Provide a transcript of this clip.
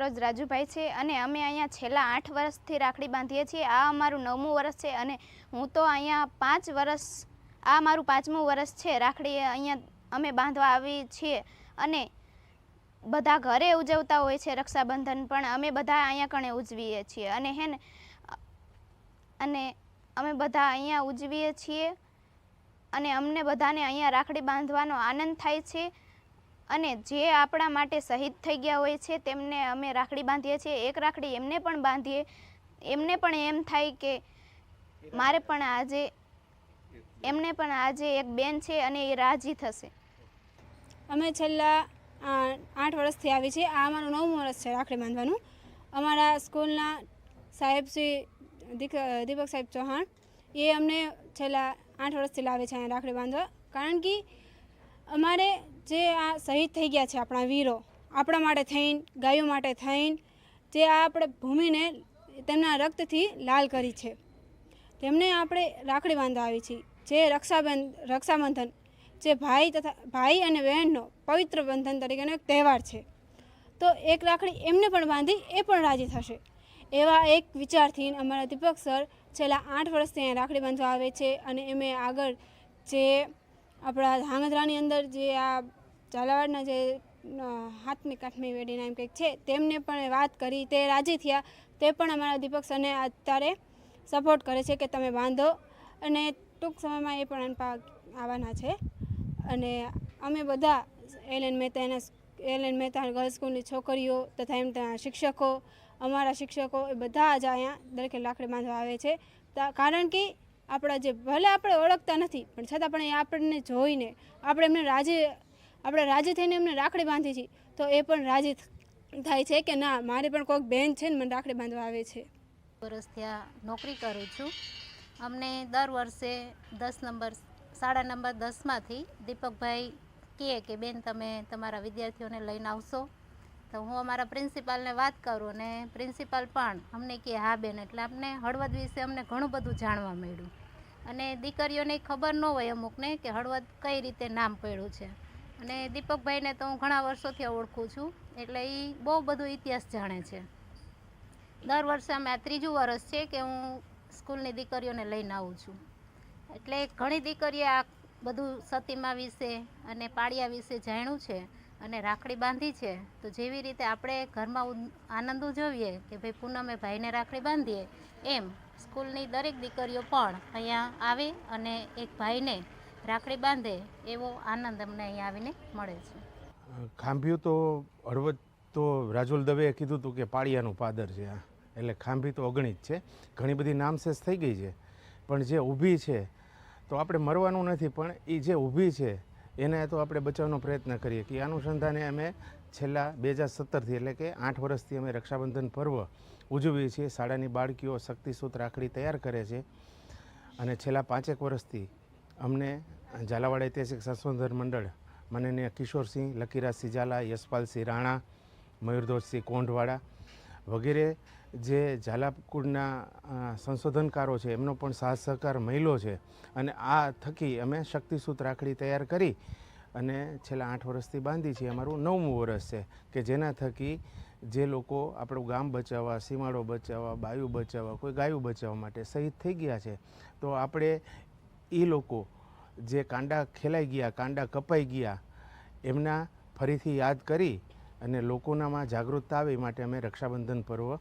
સરોજ રાજુભાઈ છે અને અમે અહીંયા છેલ્લા આઠ વર્ષથી રાખડી બાંધીએ છીએ. આ અમારું નવમું વર્ષ છે અને હું તો અહીંયા પાંચ વર્ષ, આ મારું પાંચમું વર્ષ છે રાખડી અહીંયા અમે બાંધવા આવી છીએ. અને બધા ઘરે ઉજવતા હોય છે રક્ષાબંધન, પણ અમે બધા અહીંયા કણે ઉજવીએ છીએ. અને હે ને, અને અમે બધા અહીંયા ઉજવીએ છીએ. અને અમને બધાને અહીંયા રાખડી બાંધવાનો આનંદ થાય છે. અને જે આપણા માટે શહીદ થઈ ગયા હોય છે, તેમને અમે રાખડી બાંધીએ છીએ. એક રાખડી એમને પણ બાંધીએ. એમને પણ એમ થાય કે મારે પણ આજે, એમને પણ આજે એક બેન છે અને એ રાજી થશે. અમે છેલ્લા આઠ વર્ષથી આવી છીએ. આ અમારું નવમું વર્ષ છે રાખડી બાંધવાનું. અમારા સ્કૂલના સાહેબ શ્રી દીપક સાહેબ ચૌહાણ, એ અમને છેલ્લા આઠ વર્ષથી લાવે છે અહીંયા રાખડી બાંધવા. કારણ કે અમારે જે આ શહીદ થઈ ગયા છે આપણા વીરો, આપણા માટે થઈને, ગાયો માટે થઈને, જે આ આપણે ભૂમિને તેમના રક્તથી લાલ કરી છે. તેમને આપણે રાખડી બાંધવા છે જે રક્ષાબંધ, રક્ષાબંધન, જે ભાઈ તથા, ભાઈ અને બહેનનો પવિત્ર બંધન તરીકેનો એક તહેવાર છે. તો એક રાખડી એમને પણ બાંધી, એ પણ રાજી થશે. એવા એક વિચારથી અમારા દીપક સર છેલ્લા આઠ વર્ષથી અહીંયા રાખડી બાંધવા આવે છે અને એમે આગળ જે આપણા ધાંગધ્રાની અંદર જે આ ઝાલાવાડના જે હાથમી કાઠમી વેડીના એમ કંઈક છે, તેમને પણ વાત કરી, તે રાજી થયા. તે પણ અમારા દીપક સરને અત્યારે સપોર્ટ કરે છે કે તમે બાંધો. અને ટૂંક સમયમાં એ પણ આવવાના છે. અને અમે બધા એલ એન મહેતાના એલ એન મહેતા ગર્લ્સ સ્કૂલની છોકરીઓ તથા એમ ત્યાં શિક્ષકો, અમારા શિક્ષકો એ બધા જ અહીંયા દરેકે લાકડી બાંધવા આવે છે. કારણ કે આપણા જે ભલે આપણે ઓળખતા નથી, પણ છતાં પણ એ આપણને જોઈને આપણે એમને રાજી, આપણે રાજી થઈને એમને રાખડી બાંધી છીએ તો એ પણ રાજી થાય છે કે ના, મારી પણ કોઈક બેન છે ને મને રાખડી બાંધવા આવે છે. વર્ષ ત્યાં નોકરી કરું છું. અમને દર વર્ષે દસ નંબર, સાડા નંબર દસમાંથી દીપકભાઈ કહે કે, બેન, તમે તમારા વિદ્યાર્થીઓને લઈને આવશો. તો હું અમારા પ્રિન્સિપાલને વાત કરું અને પ્રિન્સિપાલ પણ અમને કહે, હા બેન, એટલે અમને હળવદ વિશે અમને ઘણું બધું જાણવા મળ્યું. અને દીકરીઓને ખબર ન હોય અમુકને કે હળવદ કઈ રીતે નામ પડ્યું છે. અને દીપકભાઈને તો હું ઘણા વર્ષોથી ઓળખું છું, એટલે એ બહુ બધું ઇતિહાસ જાણે છે. દર વર્ષે અમે આ ત્રીજું વર્ષ છે કે હું સ્કૂલની દીકરીઓને લઈને આવું છું. એટલે ઘણી દીકરીએ આ બધું સતીમા વિશે અને પાળિયા વિશે જાણ્યું છે. અને રાખડી બાંધી છે, તો જેવી રીતે આપણે ઘરમાં આનંદ ઉજવીએ કે ભાઈ પૂનમે ભાઈને રાખડી બાંધીએ, એમ સ્કૂલની દરેક દીકરીઓ પણ અહીંયા આવે અને એક ભાઈને રાખડી બાંધે એવો આનંદ અમને અહીંયા આવીને મળે છે. ખાંભ્યું તો હળવદ તો રાજુલ દવેએ કીધું હતું કે પાળિયાનું પાદર છે એટલે ખાંભી તો અગણિત છે, ઘણી બધી નામશેષ થઈ ગઈ છે. પણ જે ઊભી છે, તો આપણે મરવાનું નથી, પણ એ જે ઊભી છે એને તો આપણે બચાવવાનો પ્રયત્ન કરીએ કે અનુસંધાને અમે છેલ્લા બે હજાર સત્તરથી એટલે કે આઠ વર્ષથી અમે રક્ષાબંધન પર્વ ઉજવીએ છીએ. શાળાની બાળકીઓ શક્તિસૂત રાખડી તૈયાર કરે છે અને છેલ્લા પાંચેક વર્ષથી અમને ઝાલાવાડ ઐતિહાસિક સંશોધન મંડળ, માનનીય કિશોરસિંહ, લકીરાજસિંહ ઝાલા, યશપાલસિંહ રાણા મયુરધોજસિંહ કોંઢવાડા વગેરે જે ઝાલાકુડના સંશોધનકારો છે, એમનો પણ સાથ સહકાર મહિલો છે અને આ થકી અમે શક્તિસૂત રાખડી તૈયાર કરી અને છેલ્લા આઠ વર્ષથી બાંધી છીએ. અમારું નવમું વર્ષ છે કે જેના થકી જે લોકો આપણું ગામ બચાવવા, સીમાડો બચાવવા, બાયુ બચાવવા, કોઈ ગાયું બચાવવા માટે શહીદ થઈ ગયા છે, તો આપણે એ લોકો જે કાંડા ખેલાઈ ગયા, કાંડા કપાઈ ગયા, એમના ફરીથી યાદ કરી અને લોકોનામાં જાગૃતતા આવે માટે અમે રક્ષાબંધન પર્વ